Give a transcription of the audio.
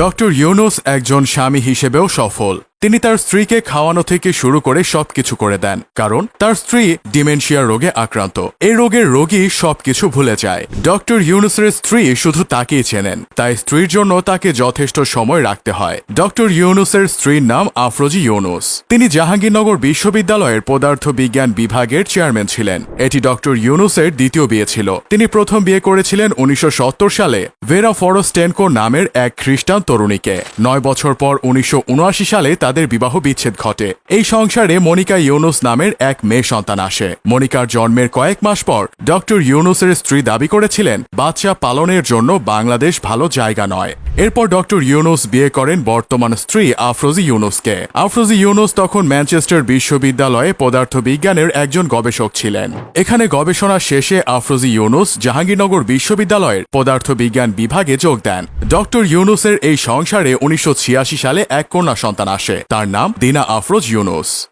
Doctor Yunus একজন স্বামী হিসেবেও সফল। তিনি তার স্ত্রীকে খাওয়ানো থেকে শুরু করে সবকিছু করে দেন, কারণ তার স্ত্রী ডিমেনশিয়া রোগে আক্রান্ত। এই রোগের রোগী সবকিছু ভুলে যায়। ডক্টর ইউনুসের স্ত্রী শুধু তাকেই চেনেন, তাই স্ত্রীর জন্য তাকে যথেষ্ট সময় রাখতে হয়। ডক্টর ইউনুসের স্ত্রীর নাম আফরোজি ইউনুস। তিনি জাহাঙ্গীরনগর বিশ্ববিদ্যালয়ের পদার্থ বিজ্ঞান বিভাগের চেয়ারম্যান ছিলেন। এটি ডক্টর ইউনুসের দ্বিতীয় বিয়ে ছিল। তিনি প্রথম বিয়ে করেছিলেন উনিশশো সত্তর সালে ভেরা ফরস্টেনকো নামের এক খ্রিস্টান তরুণীকে। নয় বছর পর উনিশশো উনআশি সালে তাদের বিবাহ বিচ্ছেদ ঘটে। এই সংসারে মনিকা ইউনুস নামের এক মেয়ে সন্তান আসে। মনিকার জন্মের কয়েক মাস পর ডক্টর ইউনুসের স্ত্রী দাবি করেছিলেন বাচ্চা পালনের জন্য বাংলাদেশ ভালো জায়গা নয়। এরপর ডক্টর ইউনুস বিয়ে করেন বর্তমান স্ত্রী আফরোজি ইউনুসকে। আফরোজি ইউনুস তখন ম্যানচেস্টার বিশ্ববিদ্যালয়ে পদার্থবিজ্ঞানের একজন গবেষক ছিলেন। এখানে গবেষণা শেষে আফরোজি ইউনুস জাহাঙ্গীরনগর বিশ্ববিদ্যালয়ের পদার্থবিজ্ঞান বিভাগে যোগ দেন। ডক্টর ইউনুসের এই সংসারে উনিশশো ছিয়াশি সালে এক কন্যা সন্তান আসে। তার নাম দিনা আফরোজ ইউনুস।